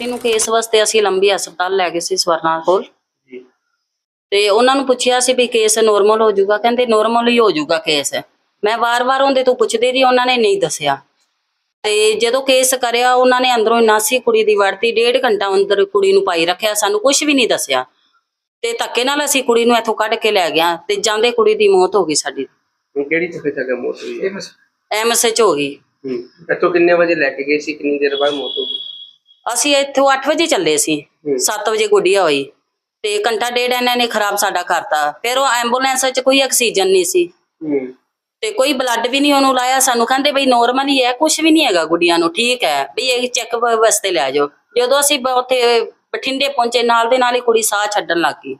ਬੇਟੀ ਨੂੰ ਕੇਸ ਵਾਸਤੇ ਅਸੀਂ ਲੰਬੀ ਹਸਪਤਾਲ ਲੈ ਗਏ ਸੀ ਸਵਰਨਾ ਕੋਲ। ਤੇ ਉਹਨਾਂ ਨੂੰ ਪੁੱਛਿਆ ਸੀ ਵੀ ਕੇਸ ਨੋਰਮਲ ਹੋ ਜਾਊਗਾ। ਕਹਿੰਦੇ ਨੋਰਮਲ ਹੀ ਹੋ ਜਾਊਗਾ ਕੇਸ। ਮੈਂ ਵਾਰ-ਵਾਰ ਉਹਦੇ ਤੋਂ ਪੁੱਛਦੀ ਰਹੀ ਉਹਨਾਂ ਨੇ ਨਹੀਂ ਦੱਸਿਆ। ਤੇ ਜਦੋਂ ਕੇਸ ਕਰਿਆ ਉਹਨਾਂ ਨੇ ਅੰਦਰੋਂ ਨਾਸੀ ਕੁੜੀ ਦੀ ਵੜਤੀ ਡੇਢ ਘੰਟਾ ਅੰਦਰ ਕੁੜੀ ਨੂੰ ਪਾਈ ਰੱਖਿਆ ਸਾਨੂੰ ਕੁਝ ਵੀ ਨਹੀਂ ਦੱਸਿਆ। ਤੇ ਧੱਕੇ ਨਾਲ ਅਸੀਂ ਕੁੜੀ ਨੂੰ ਇੱਥੋਂ ਕੱਢ ਕੇ ਲੈ ਗਿਆ ਤੇ ਜਾਂਦੇ ਕੁੜੀ ਦੀ ਮੌਤ ਹੋ ਗਈ ਸਾਡੀ। ਹੁਣ ਕਿਹੜੀ ਜਗ੍ਹਾ ਜਗ੍ਹਾ ਮੌਤ ਹੋਈ ਹੈ? ਐਮਐਸਐਚ ਹੋ ਗਈ। ਹੂੰ। ਇੱਥੋਂ ਕਿੰਨੇ ਵਜੇ ਲੈ ਕੇ ਗਏ ਸੀ? ਕਿੰਨੀ ਦੇਰ ਬਾਅਦ ਮੌਤ ਹੋ ਗਈ? ਅਸੀਂ ਇੱਥੋਂ 8 ਵਜੇ ਚੱਲੇ ਸੀ ਹੂੰ। 7 ਵਜੇ ਗੁੱਡੀਆ ਹੋਈ ਤੇ ਘੰਟਾ ਡੇਢ ਇਹਨਾਂ ਨੇ ਖਰਾਬ ਸਾਡਾ ਕਰਤਾ। ਫਿਰ ਉਹ ਐਂਬੂਲੈਂਸ ਵਿੱਚ ਕੋਈ ਆਕਸੀਜਨ ਨਹੀਂ ਸੀ। ਤੇ ਕੋਈ ਬਲੱਡ ਵੀ ਨਹੀਂ ਉਹਨੂੰ ਲਾਇਆ ਸਾਨੂੰ ਕਹਿੰਦੇ ਬਈ ਨੋਰਮਲ ਹੀ ਹੈ ਕੁਝ ਵੀ ਨਹੀਂ ਹੈਗਾ ਗੁੱਡੀਆਂ ਨੂੰ ਠੀਕ ਹੈ। ਵੀ ਇਹ ਚੈੱਕਅਪ ਵਾਸਤੇ ਲੈ ਜਾਓ। ਜਦੋਂ ਅਸੀਂ ਉੱਥੇ ਬਠਿੰਡੇ ਪਹੁੰਚੇ ਨਾਲ ਦੇ ਨਾਲ ਹੀ ਕੁੜੀ ਸਾਹ ਛੱਡਣ ਲੱਗ ਗਈ।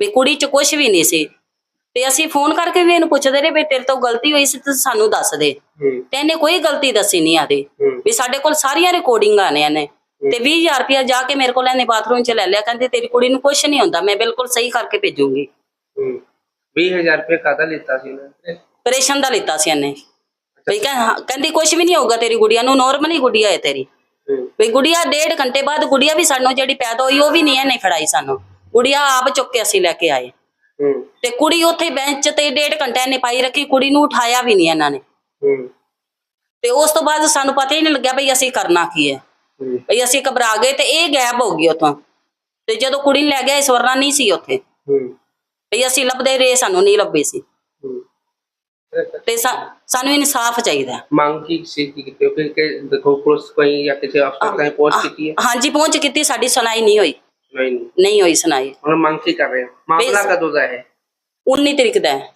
ਵੀ ਕੁੜੀ 'ਚ ਕੁਝ ਵੀ ਨਹੀਂ ਸੀ। ਤੇ ਅਸੀਂ ਫੋਨ ਕਰਕੇ ਵੀ ਇਹਨੂੰ ਪੁੱਛਦੇ ਰਹੇ ਵੀ ਤੇਰੇ ਤੋਂ ਗਲਤੀ ਹੋਈ ਸੀ ਤੇ ਸਾਨੂੰ ਦੱਸ ਦੇ। ਤੇ ਇਹਨੇ ਕੋਈ ਗਲਤੀ ਦੱਸੀ ਨਹੀਂ ਆਦੀ। ਵੀ ਸਾਡੇ ਕੋਲ ਸਾਰੀਆਂ ਰਿਕਾਰਡਿੰਗਾਂ ਨੇ ਇਹਨੇ। ਤੇ 20000 ਰੁਪਇਆ ਜਾ ਕੇ ਮੇਰੇ ਕੋਲ ਇਹਨੇ ਬਾਥਰੂਮ 'ਚ ਲੈ ਲਿਆ। ਕਹਿੰਦੇ ਤੇਰੀ ਕੁੜੀ ਨੂੰ ਕੁਝ ਨਹੀਂ ਹੁੰਦਾ ਮੈਂ ਬਿਲਕੁਲ ਸਹੀ ਕਰਕੇ ਭੇਜੂੰਗੀ। ਹੂੰ। 20000 ਰੁਪਏ ਕਾਦਾ ਲਿੱਤਾ ਸੀ ਨਾ ਆਪਰੇਸ਼ਨ ਦਾ ਲਿੱਤਾ ਸੀ ਇਹਨੇ। ਵੀ ਕਹਿੰਦੀ ਕੁਝ ਵੀ ਨਹੀਂ ਹੋਊਗਾ ਤੇਰੀ ਗੁੜੀਆ ਨੂੰ ਨਾਰਮਲ ਹੀ ਗੁੜੀਆ ਹੈ ਤੇਰੀ। ਵੀ ਗੁੜੀਆ ਡੇਢ ਘੰਟੇ ਬਾਅਦ ਗੁੜੀਆ ਵੀ ਸਾਨੂੰ ਜਿਹੜੀ ਪੈਦਾ ਹੋਈ ਉਹ ਵੀ ਨਹੀਂ ਇਹਨੇ ਫੜਾਈ ਸਾਨੂੰ। ਗੁੜੀਆ ਆਪ ਚੁੱਕ ਕੇ ਅਸੀਂ ਲੈ ਕੇ ਆਏ। ਤੇ ਕੁੜੀ ਉੱਥੇ ਬੈਂਚ ਤੇ ਡੇਢ ਘੰਟਾ ਇਹਨੇ ਪਾਈ ਰੱਖੀ ਕੁੜੀ ਨੂੰ ਉਠਾਇਆ ਵੀ ਨਹੀਂ ਇਹਨਾਂ ਨੇ। ਤੇ ਉਸ ਤੋਂ ਬਾਅਦ ਸਾਨੂੰ ਪਤਾ ਹੀ ਨਹੀਂ ਲੱਗਿਆ ਬਈ ਅਸੀਂ ਕਰਨਾ ਕੀ ਹੈ। ਬਈ ਅਸੀਂ ਘਬਰਾ ਗਏ ਤੇ ਇਹ ਗਾਇਬ ਹੋ ਗਈ ਉੱਥੋਂ। ਤੇ ਜਦੋਂ ਕੁੜੀ ਨੂੰ ਲੈ ਗਿਆ ਸਵਰਨਾ ਨਹੀਂ ਸੀ ਉੱਥੇ। ਹੂੰ। ਬਈ ਅਸੀਂ ਲੱਭਦੇ ਰਹੇ ਸਾਨੂੰ ਨਹੀਂ ਲੱਭੀ ਸੀ। ਹੂੰ। ਤੇ ਸਾ- ਸਾਨੂੰ ਇਨਸਾਫ ਚਾਹੀਦਾ। ਮੰਗ ਕੀ ਸੀ ਕਿ ਕਿਉਂਕਿ ਕਿ ਦੇਖੋ ਪੁਲਿਸ ਕੋਈ ਜਾਂ ਕਿਸੇ ਅਫਸਰ ਤਾਈਂ ਪਹੁੰਚ ਚੁੱਕੀ ਹੈ? ਹਾਂਜੀ ਪਹੁੰਚ ਕੀਤੀ ਸਾਡੀ ਸੁਣਾਈ ਨਹੀਂ ਹੋਈ। ਨਹੀਂ। ਨਹੀਂ ਹੋਈ ਸੁਣਾਈ। ਹੁਣ ਮੰਗ ਕੀ ਕਰ ਰਹੇ ਹੋ? ਮਾਮਲਾ ਕਦੋਂ ਦਾ ਹੈ? 19 ਤਰੀਕ ਦਾ ਹੈ।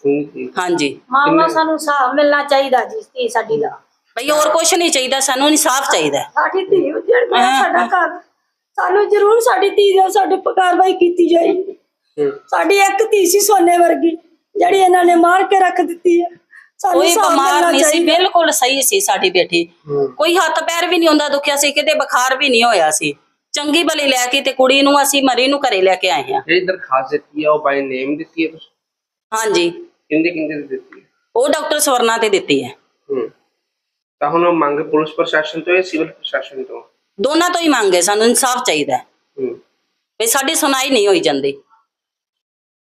ਹਾਂਜੀ। ਮਾਮਾ ਸਾਨੂੰ ਹਿਸਾਬ ਮਿਲਣਾ ਚਾਹੀਦਾ ਜੀ ਸਾਡੀ ਦਾ। ਬਈ ਹੋਰ ਕੁਝ ਨਹੀਂ ਚਾਹੀਦਾ ਸਾਨੂੰ ਇਨਸਾਫ ਚਾਹੀਦਾ। ਸਾਡੀ ਧੀ ਉੱਜੜ ਗਿਆ ਸਾਡਾ। ਘਰ। ਸਾਨੂੰ ਜ਼ਰੂਰ ਸਾਡੀ ਧੀ ਦਾ ਸਾਡੇ ਕਾਰਵਾਈ ਕੀਤੀ ਜਾਏਗੀ ਹੂੰ। ਸਾਡੀ ਇੱਕ ਧੀ ਸੀ ਸੋਨੇ ਵਰਗੀ ਜਿਹੜੀ ਇਹਨਾਂ ਨੇ ਮਾਰ ਕੇ ਰੱਖ ਦਿੱਤੀ ਹੈ। ਸਾਨੂੰ ਕੋਈ ਬਿਮਾਰ ਨਹੀਂ ਸੀ। ਬਿਲਕੁਲ ਸਹੀ ਸੀ ਸਾਡੀ ਬੇਟੀ। ਕੋਈ ਹੱਥ ਪੈਰ ਵੀ ਨਹੀਂ ਹੁੰਦਾ ਦੁਖਿਆ ਸੀ ਕਿਤੇ ਬੁਖਾਰ ਵੀ ਨਹੀਂ ਹੋਇਆ ਸੀ। ਚੰਗੀ ਭਲੀ ਲੈ ਕੇ ਤੇ ਕੁੜੀ ਨੂੰ ਅਸੀਂ ਮਰੀ ਨੂੰ ਘਰੇ ਲੈ ਕੇ ਆਏ ਹਾਂ। ਜਿਹੜੀ ਦਰਖਾਸਤ ਦਿੱਤੀ ਹੈ ਉਹ ਬਾਈ ਨੇਮ ਦਿੱਤੀ ਹੈ ਤੁਸੀਂ ਹਾਂਜੀ। ਕਿੰਦੇ ਕਿੰਦੇ ਦੀ ਦਿੱਤੀ ਹੈ ਉਹ ਡਾਕਟਰ ਸਵਰਨਾ ਤੇ ਦਿੱਤੀ ਹੈ। ਹੂੰ। ਤਾਂ ਹੁਣ ਉਹ ਮੰਗ ਪੁਲਿਸ ਪ੍ਰਸ਼ਾਸਨ ਤੋਂ ਜਾਂ ਸਿਵਲ ਪ੍ਰਸ਼ਾਸਨ ਤੋਂ? ਦੋਨਾਂ ਤੋਂ ਹੀ ਮੰਗੇ ਸਾਨੂੰ ਇਨਸਾਫ ਚਾਹੀਦਾ ਹੈ। ਹੂੰ। ਵੀ ਸਾਡੀ ਸੁਣਾਈ ਨਹੀਂ ਹੋਈ ਜਾਂਦੀ।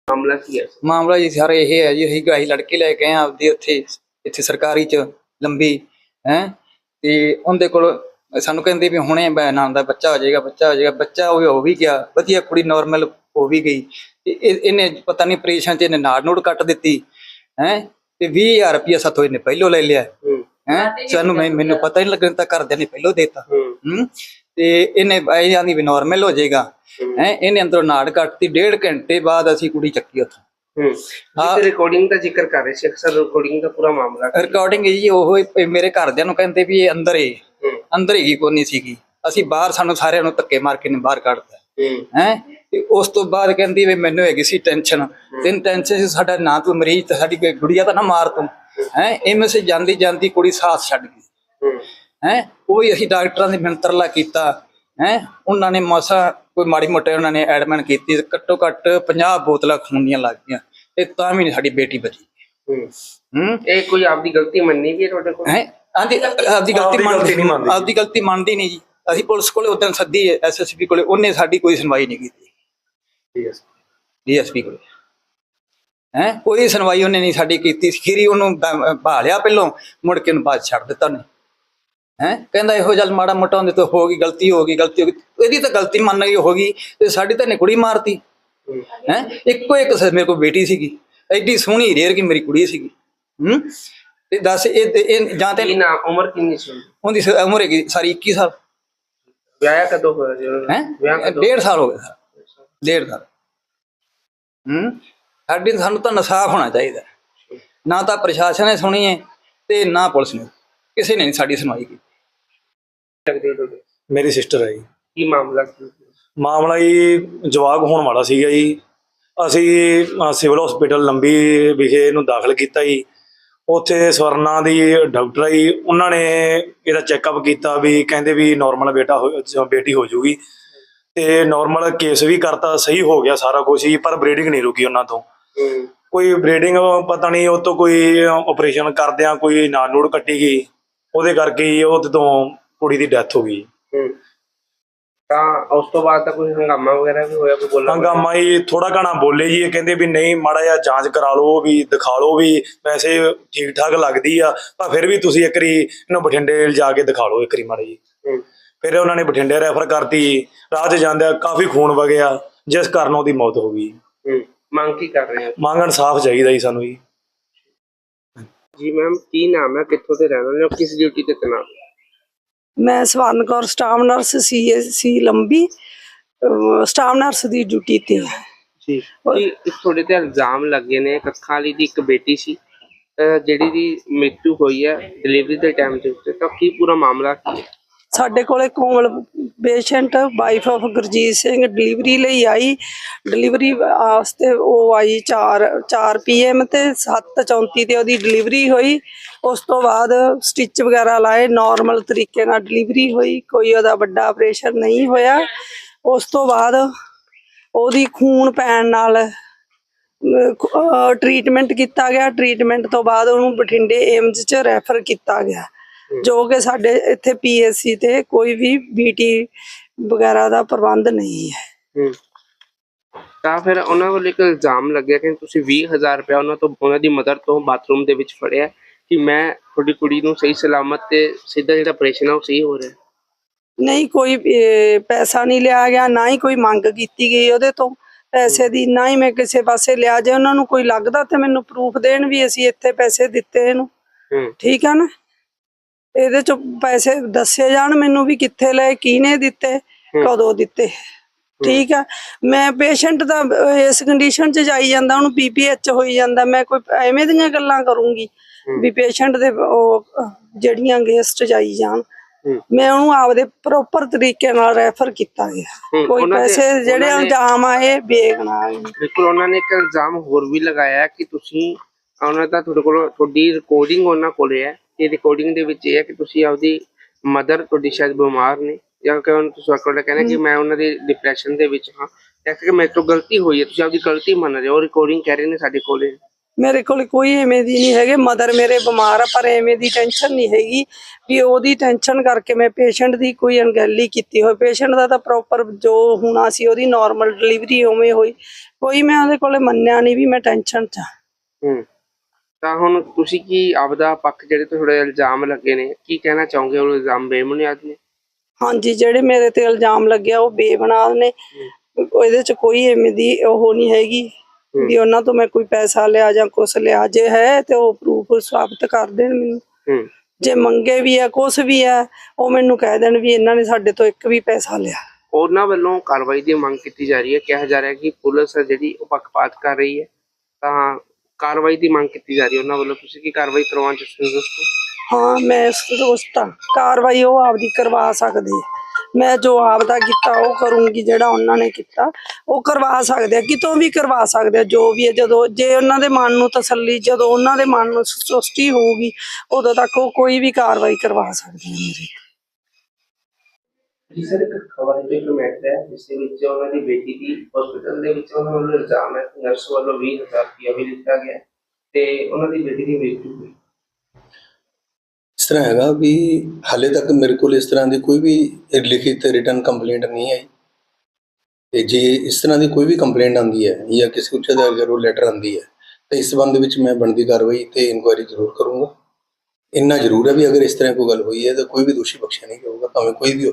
ਮਾਮਲਾ ਕੀ ਹੈ? ਮਾਮਲਾ ਜੀ ਸਾਰਾ ਇਹ ਹੈ ਜੀ ਅਸੀਂ ਗਾਈ ਲੜਕੀ ਲੈ ਕੇ ਆਏ ਹਾਂ ਆਪਦੀ ਉੱਥੇ ਇੱਥੇ ਸਰਕਾਰੀ ਚ ਲੰਬੀ ਹੈ। ਤੇ ਉਹਦੇ ਕੋਲ ਸਾਨੂੰ ਕਹਿੰਦੇ ਵੀ ਹੁਣੇ ਨਾਮ ਦਾ ਬੱਚਾ ਹੋ ਜਾਏਗਾ ਬੱਚਾ ਹੋ ਜਾਏਗਾ। ਬੱਚਾ ਉਹ ਹੋ ਵੀ ਗਿਆ ਵਧੀਆ ਕੁੜੀ ਨਾਰਮਲ ਹੋ ਵੀ ਗਈ। ਤੇ ਇਹ- ਇਹਨੇ ਪਤਾ ਨਹੀਂ ਆਪਰੇਸ਼ਨ ਚ ਇਹਨੇ ਨਾੜ ਨੂੜ ਕੱਟ ਦਿੱਤੀ ਹੈ। ਤੇ 20000 ਰੁਪਇਆ ਸਾਥੋਂ ਇਹਨੇ ਪਹਿਲੋਂ ਲੈ ਲਿਆ। ਹੂੰ। ਹੈ? ਸਾਨੂੰ ਮੈਨੂੰ ਪਤਾ ਹੀ ਨਹੀਂ ਲੱਗਣ ਤਾਂ ਘਰਦਿਆਂ ਨੇ ਪਹਿਲੋਂ ਦੇਤਾ। ਹੂੰ। ਤੇ ਇਹਨੇ ਇਹ ਜਾਂਦੀ ਵੀ ਨਾਰਮਲ ਹੋ ਜਾਏਗਾ। ਹੈ। ਇਹਨੇ ਅੰਦਰੋਂ ਨਾੜ ਕੱਟਤੀ। ਡੇਢ ਘੰਟੇ ਬਾਅਦ ਅਸੀਂ ਕੁੜੀ ਚੱਕੀ ਉੱਥੋਂ। ਹੂੰ। ਜਿੱਥੇ ਰਿਕਾਰਡਿੰਗ ਦਾ ਜ਼ਿਕਰ ਕਰ ਰਹੇ ਸੀ। ਅਕਸਰ ਰਿਕਾਰਡਿੰਗ ਦਾ ਪੂਰਾ ਮਾਮਲਾ? ਰਿਕਾਰਡਿੰਗ ਜੀ ਉਹ ਮੇਰੇ ਘਰਦਿਆਂ ਨੂੰ ਕਹਿੰਦੇ ਵੀ ਇਹ ਅੰਦਰ ਹੀ। ਅੰਦਰ ਹੀ ਕੋਈ ਨਹੀਂ ਸੀਗੀ। ਅਸੀਂ ਬਾਹਰ ਸਾਨੂੰ ਸਾਰਿਆਂ ਨੂੰ ਧੱਕੇ ਮਾਰ ਕੇ ਨੇ ਬਾਹਰ ਕੱਢਤਾ। ਹੂੰ। ਹੈ? ਤੇ ਉਸ ਤੋਂ ਬਾਅਦ ਕਹਿੰਦੀ ਵੀ ਮੈਨੂੰ ਹੈਗੀ ਸੀ ਟੈਨਸ਼ਨ ਤਿੰਨ ਟੈਨਸ਼ਨ ਸੀ ਸਾਡਾ ਨਾਂ ਤੂੰ ਮਰੀਜ਼ ਤੇ ਸਾਡੀ ਗੁੜੀਆ ਤਾਂ ਨਾ ਮਾਰ ਤੂੰ। ਹੈ ਐਵੇਂ ਸੇ ਜਾਂਦੀ ਜਾਂਦੀ ਕੁੜੀ ਸਾਥ ਛੱਡ ਗਈ। ਹੂੰ। ਉਹ ਵੀ ਅਸੀਂ ਡਾਕਟਰਾਂ ਦੇ ਮੰਤਰਲਾ ਕੀਤਾ। ਹੈ ਉਹਨਾਂ ਨੇ ਮਸਾ ਕੋਈ ਮਾੜੀ ਮੋਟੇ ਉਹਨਾਂ ਨੇ ਐਡਮਿਟ ਕੀਤੀ ਘੱਟੋ ਘੱਟ 50 ਬੋਤਲਾਂ ਖੂਨ ਦੀਆਂ ਲੱਗ ਗਈਆਂ ਤੇ ਤਾਂ ਵੀ ਨਹੀਂ ਸਾਡੀ ਬੇਟੀ ਬਚੀ। ਹੂੰ। ਇਹ ਕੋਈ ਆਪਦੀ ਗਲਤੀ ਮੰਨੀ ਵੀ ਹੈ ਤੁਹਾਡੇ ਕੋਲ? ਹੈ ਆਂਦੀ ਆਪਦੀ ਗਲਤੀ ਮੰਨਦੀ ਨਹੀਂ ਮੰਨਦੀ ਆਪਦੀ ਗਲਤੀ ਮੰਨਦੀ ਨਹੀਂ ਜੀ। ਅਸੀਂ ਪੁਲਿਸ ਕੋਲੇ ਉਦੋਂ ਸੱਦੀ ਐਸਐਸਪੀ ਕੋਲੇ ਉਹਨੇ ਸਾਡੀ ਕੋਈ ਸੁਣਵਾਈ ਨਹੀਂ ਕੀਤੀ। ਡੀਐਸਪੀ ਕੋਲੇ। ਹੈ? ਕੋਈ ਸੁਣਵਾਈ ਉਹਨੇ ਨਹੀਂ ਸਾਡੀ ਕੀਤੀ ਖੀਰੀ ਉਹਨੂੰ ਭਾਲਿਆ ਪਹਿਲੋਂ ਮੁੜ ਕੇ ਉਹਨੂੰ ਬਾਅਦ ਛੱਡ ਦਿੱਤਾ ਨੇ ਹੈ? ਕਹਿੰਦਾ ਇਹੋ ਜਲ ਮਾੜਾ ਮੋਟਾ ਹੁੰਦੇ ਤੋਂ ਹੋ ਗਈ ਗਲਤੀ ਹੋ ਗਈ ਗਲਤੀ ਹੋ ਗਈ। ਇਹਦੀ ਤਾਂ ਗਲਤੀ ਮੰਨ ਗਈ ਹੋ ਗਈ ਤੇ ਸਾਡੀ ਤਾਂ ਨੇ ਕੁੜੀ ਮਾਰਤੀ। ਹੂੰ? ਹੈ ਇੱਕੋ ਇੱਕ ਮੇਰੇ ਕੋਲ ਬੇਟੀ ਸੀਗੀ। ਐਡੀ ਸੋਹਣੀ ਰੇਰ ਕਿ ਮੇਰੀ ਕੁੜੀ ਸੀਗੀ। ਹੂੰ? ਤੇ ਦੱਸ ਇਹ ਜਾਂ ਤੇ ਨਾ ਉਮਰ ਕਿੰਨੀ ਸੀ ਉਹਦੀ? ਉਮਰ ਹੈਗੀ ਸਾਰੀ 21 ਸਾਲ। ਵਿਆਹ ਕਦੋਂ ਹੋਇਆ ਜੀ ਉਹਦਾ? ਵਿਆਹ ਹੈ ਕਦੋਂ? ਡੇਢ ਸਾਲ ਹੋ ਗਏ ਸਰ। ਡੇਢ ਸਾਲ। ਹੂੰ? ਸਾਡੀ ਸਾਨੂੰ ਤਾਂ ਇਨਸਾਫ ਹੋਣਾ ਚਾਹੀਦਾ। ਨਾ ਤਾਂ ਪ੍ਰਸ਼ਾਸਨ ਨੇ ਸੁਣੀ ਹੈ ਤੇ ਨਾ ਪੁਲਿਸ ਨੇ। ਕਿਸੇ ਨੇ ਨਹੀਂ ਸਾਡੀ ਸੁਣਵਾਈ ਕੀਤੀ? ਮੇਰੀ ਸਿਸਟਰ ਹੈ ਜੀ। ਕੀ ਮਾਮਲਾ ਕੀ ਮਾਮਲਾ ਜੀ ਜਵਾਗ ਹੋਣ ਵਾਲਾ ਸੀਗਾ ਜੀ। ਅਸੀਂ ਸਿਵਲ ਹਸਪੀਟਲ ਲੰਬੀ ਵਿਖੇ ਇਹਨੂੰ ਦਾਖਲ ਕੀਤਾ ਜੀ। ਉੱਥੇ ਸਵਰਨਾ ਦੀ ਡਾਕਟਰ ਆਈ ਉਹਨਾਂ ਨੇ ਇਹਦਾ ਚੈੱਕਅਪ ਕੀਤਾ ਵੀ ਕਹਿੰਦੇ ਵੀ ਨਾਰਮਲ ਬੇਟਾ ਬੇਟੀ ਹੋ ਜੂਗੀ। ਤੇ ਨਾਰਮਲ ਕੇਸ ਵੀ ਕਰਤਾ ਸਹੀ ਹੋ ਗਿਆ ਸਾਰਾ ਕੁਝ ਹੀ ਪਰ ਬਰੀਡਿੰਗ ਨਹੀਂ ਰੁਕੀ ਉਹਨਾਂ ਤੋਂ। ਕੋਈ ਬਰੀਡਿੰਗ ਪਤਾ ਨਹੀਂ ਉਹ ਤੋਂ ਕੋਈ ਆਪਰੇਸ਼ਨ ਕਰਦਿਆਂ ਕੋਈ ਨਾੜ ਨੂੜ ਕੱਟੀ ਗਈ ਉਹਦੇ ਕਰਕੇ ਹੀ ਉਹਦੇ ਤੋਂ ਕੁੜੀ ਦੀ ਡੈਥ ਹੋ ਗਈ। ਤਾਂ ਉਸ ਤੋਂ ਬਾਅਦ ਤਾਂ ਕੋਈ ਹੰਗਾਮਾ ਵਗੈਰਾ ਵੀ ਹੋਇਆ ਕੋਈ ਬੋਲਾ ਹੰਗਾਮਾ ਹੀ ਥੋੜਾ ਘਣਾ ਬੋਲੇ ਜੀ ਇਹ ਕਹਿੰਦੇ ਵੀ ਨਹੀਂ ਮਾੜਾ ਜਿਹਾ ਜਾਂਚ ਕਰਾ ਲਓ ਵੀ ਦਿਖਾ ਲਓ ਵੀ ਪੈਸੇ ਠੀਕ ਠਾਕ ਲੱਗਦੀ ਆ ਪਰ ਫਿਰ ਵੀ ਤੁਸੀਂ ਇੱਕ ਵਾਰੀ ਇਹਨੂੰ ਬਠਿੰਡੇ ਲਿਜਾ ਕੇ ਦਿਖਾ ਲਓ ਇੱਕ ਵਾਰੀ ਮਾੜਾ ਜੀ। ਫਿਰ ਉਹਨਾਂ ਨੇ ਬਠਿੰਡੇ ਰੈਫਰ ਕਰਤੀ ਰਾਹ 'ਚ ਜਾਂਦਿਆਂ ਕਾਫੀ ਖੂਨ ਵਗਿਆ ਜਿਸ ਕਾਰਨ ਉਹਦੀ ਮੌਤ ਹੋ ਗਈ। ਮੰਗ ਕੀ ਕਰ ਰਹੇ ਹੋ? ਮੰਗਣ ਸਾਫ਼ ਚਾਹੀਦਾ ਜੀ ਸਾਨੂੰ ਜੀ। ਜੀ ਮੈਮ ਕੀ ਨਾਮ ਹੈ? ਕਿੱਥੋਂ ਦੇ ਰਹਿਣ ਵਾਲੇ ਹੋ? ਕਿਸ ਡਿਊਟੀ ਤੇ ਤਨਾਤ? ਮੈਂ ਸਵਰਨ ਕੌਰ ਸਟਾਫ ਨਰਸ ਸੀ ਲੰਬੀ। ਸਟਾਫ ਨਰਸ ਦੀ ਡਿਊਟੀ ਤੇ ਹਾਂ। ਜੀ। ਇੱਕ ਤੁਹਾਡੇ ਤੇ ਇਲਜ਼ਾਮ ਲੱਗੇ ਨੇ ਕੱਖਾਂ ਵਾਲੀ ਦੀ ਇੱਕ ਬੇਟੀ ਸੀ। ਅਹ ਜਿਹੜੀ ਦੀ ਮ੍ਰਿਤੂ ਹੋਈ ਹੈ ਡਿਲੀਵਰੀ ਦੇ ਟਾਈਮ ਦੇ ਉੱਤੇ ਤਾਂ ਕੀ ਪੂਰਾ ਮਾਮਲਾ ਕੀ ਹੈ? ਸਾਡੇ ਕੋਲੇ Komal patient wife of Gurjeet Singh delivery ਲਈ ਆਈ। ਡਿਲੀਵਰੀ ਵਾਸਤੇ ਉਹ ਆਈ 4 4 ਪੀਐਮ ਤੇ 7:34 ਤੇ ਉਹਦੀ ਡਿਲੀਵਰੀ ਹੋਈ। ਉਸ ਤੋਂ ਬਾਅਦ ਸਟਿਚ ਵਗੈਰਾ ਲਾਏ ਨਾਰਮਲ ਤਰੀਕੇ ਨਾਲ ਡਿਲੀਵਰੀ ਹੋਈ, ਕੋਈ ਉਹਦਾ ਵੱਡਾ ਆਪਰੇਸ਼ਨ ਨਹੀਂ ਹੋਇਆ। ਉਸ ਤੋਂ ਬਾਅਦ ਉਹਦੀ ਖੂਨ ਪੈਣ ਨਾਲ ਟ੍ਰੀਟਮੈਂਟ ਕੀਤਾ ਗਿਆ। ਟ੍ਰੀਟਮੈਂਟ ਤੋਂ ਬਾਅਦ ਉਹਨੂੰ ਬਠਿੰਡੇ ਏਮਜ਼ 'ਚ ਰੈਫਰ ਕੀਤਾ ਗਿਆ। ਜੋ ਕਿ ਸਾਡੇ ਇੱਥੇ ਪੀਐਸਸੀ ਤੇ ਕੋਈ ਵੀ ਬੀਟੀ ਵਗੈਰਾ ਦਾ ਪ੍ਰਬੰਧ ਨਹੀਂ ਹੈ। ਤਾਂ ਫਿਰ ਉਹਨਾਂ ਵੱਲ ਇੱਕ ਇਲਜ਼ਾਮ ਲੱਗਿਆ ਕਿ ਤੁਸੀਂ 20000 ਰੁਪਏ ਉਹਨਾਂ ਤੋਂ ਉਹਨਾਂ ਦੀ ਮਦਰ ਤੋਂ ਬਾਥਰੂਮ ਦੇ ਵਿੱਚ ਫੜਿਆ ਕਿ ਮੈਂ ਤੁਹਾਡੀ ਕੁੜੀ ਨੂੰ ਸਹੀ ਸਲਾਮਤ ਤੇ ਸਿੱਧਾ ਜਿਹੜਾ ਆਪਰੇਸ਼ਨ ਆ ਉਹ ਸਹੀ ਹੋ ਰਿਹਾ। ਨਹੀਂ ਕੋਈ ਪੈਸਾ ਨਹੀਂ ਲਿਆ ਗਿਆ ਨਾ ਹੀ ਕੋਈ ਮੰਗ ਕੀਤੀ ਗਈ ਉਹਦੇ ਤੋਂ। ਪੈਸੇ ਦੀ ਨਾ ਹੀ ਮੈਂ ਕਿਸੇ ਪਾਸੇ ਲਿਆ। ਜੇ ਉਹਨਾਂ ਨੂੰ ਕੋਈ ਲੱਗਦਾ ਤੇ ਮੈਨੂੰ ਪ੍ਰੂਫ ਦੇਣ ਵੀ ਅਸੀਂ ਇੱਥੇ ਪੈਸੇ ਦਿੱਤੇ ਇਹਨੂੰ। ਠੀਕ ਹੈ ਨਾ? ਇਹਦੇ ਚ ਪੈਸੇ ਦੱਸੇ ਜਾਣ ਮੈਨੂੰ ਵੀ ਕਿੱਥੇ ਲਏ ਕਿਹਨੇ ਦਿੱਤੇ ਕਦੋਂ ਦਿੱਤੇ। ਠੀਕ ਹੈ ਮੈਂ ਪੇਸ਼ੈਂਟ ਦਾ ਇਸ ਕੰਡੀਸ਼ਨ ਚ ਜਾਈ ਜਾਂਦਾ ਉਹਨੂੰ ਪੀਪੀਐਚ ਹੋਈ ਜਾਂਦਾ ਮੈਂ ਕੋਈ ਐਵੇਂ ਦੀਆਂ ਗੱਲਾਂ ਕਰੂੰਗੀ ਵੀ ਪੇਸ਼ੈਂਟ ਦੇ ਉਹ ਜਿਹੜੀਆਂ ਗੈਸਟ ਜਾਈ ਜਾਣ। ਮੈਂ ਉਹਨੂੰ ਆਪਦੇ ਪ੍ਰੋਪਰ ਤਰੀਕੇ ਨਾਲ ਰੈਫਰ ਕੀਤਾ ਗਿਆ। ਕੋਈ ਪੈਸੇ ਜਿਹੜੇ ਇਲਜ਼ਾਮ ਆਏ ਬੇਗਨਾ ਬਿਲਕੁਲ ਉਹਨਾਂ ਨੇ ਇੱਕ ਇਲਜ਼ਾਮ ਹੋਰ ਵੀ ਲਗਾਇਆ ਕਿ ਤੁਸੀਂ ਉਹਨਾਂ ਦਾ ਤੁਹਾਡੇ ਕੋਲ ਤੁਹਾਡੀ ਰਿਕਾਰਡਿੰਗ ਉਹਨਾਂ ਕੋਲੇ ਹੈ। ਤੇ ਰਿਕਾਰਡਿੰਗ ਦੇ ਵਿੱਚ ਇਹ ਹੈ ਕਿ ਤੁਸੀਂ ਆਪਦੀ ਮਦਰ ਤੁਹਾਡੀ ਸ਼ਾਇਦ ਬਿਮਾਰ ਨੇ ਜਾਂ ਕਿ ਉਹਨਾਂ ਤੁਸੀਂ ਕੋਲ ਕਹਿੰਦੇ ਕਿ ਮੈਂ ਉਹਨਾਂ ਦੀ ਡਿਪਰੈਸ਼ਨ ਦੇ ਵਿੱਚ ਹਾਂ। ਇਸ ਕਿ ਮੇਰੇ ਤੋਂ ਗਲਤੀ ਹੋਈ ਹੈ ਤੁਸੀਂ ਆਪਦੀ ਗਲਤੀ ਮੰਨ ਰਹੇ ਹੋ ਰਿਕਾਰਡਿੰਗ ਕਹਿ ਰਹੇ ਨੇ ਸਾਡੇ ਕੋਲੇ। ਮੇਰੇ ਕੋਲ ਕੋਈ ਐਵੇਂ ਦੀ ਨਹੀਂ ਹੈਗੇ ਮਦਰ ਮੇਰੇ ਬਿਮਾਰ ਆ ਪਰ ਐਵੇਂ ਦੀ ਟੈਨਸ਼ਨ ਨਹੀਂ ਹੈਗੀ ਵੀ ਉਹਦੀ ਟੈਨਸ਼ਨ ਕਰਕੇ ਮੈਂ ਪੇਸ਼ੈਂਟ ਦੀ ਕੋਈ ਅਣਗਹਿਲੀ ਕੀਤੀ ਹੋਈ। ਪੇਸ਼ੈਂਟ ਦਾ ਤਾਂ ਪ੍ਰੋਪਰ ਜੋ ਹੋਣਾ ਸੀ ਉਹਦੀ ਨਾਰਮਲ ਡਿਲੀਵਰੀ ਉਵੇਂ ਹੋਈ। ਕੋਈ ਮੈਂ ਉਹਦੇ ਕੋਲੇ ਮੰਨਿਆ ਨਹੀਂ ਵੀ ਮੈਂ ਟੈਨਸ਼ਨ ਚ ਹਾਂ। ਹੂੰ ਤਾਂ ਹੁਣ ਤੁਸੀਂ ਕੀ ਆਪਦਾ ਪੱਖ ਜਿਹੜੇ ਤੁਹਾਡੇ ਇਲਜ਼ਾਮ ਲੱਗੇ ਨੇ ਕੀ ਕਹਿਣਾ ਚਾਹੋਗੇ ਉਹ ਇਲਜ਼ਾਮ ਬੇਬੁਨਿਆਦ ਨੇ? ਹਾਂਜੀ ਜਿਹੜੇ ਮੇਰੇ ਤੇ ਇਲਜ਼ਾਮ ਲੱਗਿਆ ਉਹ ਬੇਬੁਨਿਆਦ ਨੇ। ਇਹਦੇ ਚ ਕੋਈ ਐਵੇਂ ਦੀ ਉਹ ਨਹੀਂ ਹੈਗੀ ਵੀ ਉਹਨਾਂ ਤੋਂ ਮੈਂ ਕੋਈ ਪੈਸਾ ਲਿਆ ਜਾਂ ਕੁਛ ਲਿਆ। ਜੇ ਹੈ ਤੇ ਉਹ ਪ੍ਰੂਫ ਸਾਬਤ ਕਰ ਦੇਣ ਮੈਨੂੰ। ਜੇ ਮੰਗੇ ਵੀ ਆ ਕੁਛ ਵੀ ਆ ਉਹ ਮੈਨੂੰ ਕਹਿ ਦੇਣ ਵੀ ਇਹਨਾਂ ਨੇ ਸਾਡੇ ਤੋਂ ਇੱਕ ਵੀ ਪੈਸਾ ਲਿਆ। ਉਹਨਾਂ ਵੱਲੋਂ ਕਾਰਵਾਈ ਦੀ ਮੰਗ ਕੀਤੀ ਜਾ ਰਹੀ ਹੈ। ਕਿਹਾ ਜਾ ਰਿਹਾ ਕਿ ਪੁਲਿਸ ਜਿਹੜੀ ਉਹ ਪੱਖਪਾਤ ਕਰ ਰਹੀ ਹੈ ਤਾਂ ਕਾਰਵਾਈ ਦੀ ਮੰਗ ਕੀਤੀ ਜਾ ਰਹੀ ਹੈ ਉਹਨਾਂ ਵੱਲੋਂ? ਤੁਸੀਂ ਕੀ ਕਾਰਵਾਈ ਕਰਵਾਉਣ ਚ ਸੰਤੁਸ਼ਟ ਹੋ ਹਾਂ, ਮੈਂ ਇਸ ਦੋਸਤ ਹਾਂ। ਕਾਰਵਾਈ ਉਹ ਆਪਦੀ ਕਰਵਾ ਸਕਦੇ ਆ ਮੈਂ ਜੋ ਆਪਦਾ ਕੀਤਾ, ਉਹ ਕਰੂੰਗੀ ਜਿਹੜਾ ਉਹਨਾਂ ਨੇ ਕੀਤਾ। ਉਹ ਕਰਵਾ ਸਕਦੇ ਆ, ਕਿਤੋਂ ਵੀ ਕਰਵਾ ਸਕਦੇ ਆ, ਜੋ ਵੀ ਹੈ। ਜਦੋਂ ਜੇ ਉਹਨਾਂ ਦੇ ਮਨ ਨੂੰ ਤਸੱਲੀ, ਜਦੋਂ ਉਹਨਾਂ ਦੇ ਮਨ ਨੂੰ ਸੁਸਤੀ ਹੋਊਗੀ, ਉਦੋਂ ਤੱਕ ਉਹ ਕੋਈ ਵੀ ਕਾਰਵਾਈ ਕਰਵਾ ਸਕਦੇ ਆ ਮੇਰੇ। ਜੀ ਸਰ, ਇੱਕ ਖਬਰ ਤੇ ਇੱਕ ਮੈਟਰ ਹੈ, ਜਿਸ ਦੇ ਵਿੱਚ ਉਹਨਾਂ ਦੀ ਬੇਟੀ ਦੀ ਹਸਪੀਟਲ ਦੇ ਵਿੱਚ ਉਹਨਾਂ ਵੱਲੋਂ ਇਲਜ਼ਾਮ ਹੈ ਕਿ ਨਰਸ ਵੱਲੋਂ 20000 ਰੁਪਇਆ ਵੀ ਲਿੱਤਾ ਗਿਆ ਤੇ ਉਹਨਾਂ ਦੀ ਬੇਟੀ ਦੀ ਮ੍ਰਿਤੂ ਹੋਈ। ਇਸ ਤਰ੍ਹਾਂ ਹੈਗਾ ਵੀ ਹਾਲੇ ਤੱਕ ਮੇਰੇ ਕੋਲ ਇਸ ਤਰ੍ਹਾਂ ਦੀ ਕੋਈ ਵੀ ਲਿਖਿਤ ਰਿਟਰਨ ਕੰਪਲੇਂਟ ਨਹੀਂ ਆਈ। ਤੇ ਜੇ ਇਸ ਤਰ੍ਹਾਂ ਦੀ ਕੋਈ ਵੀ ਕੰਪਲੇਂਟ ਆਉਂਦੀ ਹੈ ਜਾਂ ਕਿਸੇ ਉੱਚ ਅਧਿਕਾਰੀ ਲੈਟਰ ਆਉਂਦੀ ਹੈ, ਤਾਂ ਇਸ ਸੰਬੰਧ ਵਿੱਚ ਮੈਂ ਬਣਦੀ ਕਾਰਵਾਈ ਤੇ ਇਨਕੁਆਇਰੀ ਜ਼ਰੂਰ ਕਰੂੰਗਾ। ਇੰਨਾ ਜ਼ਰੂਰ ਹੈ ਵੀ ਅਗਰ ਇਸ ਤਰ੍ਹਾਂ ਕੋਈ ਗੱਲ ਹੋਈ ਹੈ ਤਾਂ ਕੋਈ ਵੀ ਦੋਸ਼ੀ ਬਖਸ਼ਿਆ ਨਹੀਂ ਜਾਊਗਾ, ਭਾਵੇਂ ਕੋਈ ਵੀ ਹੋ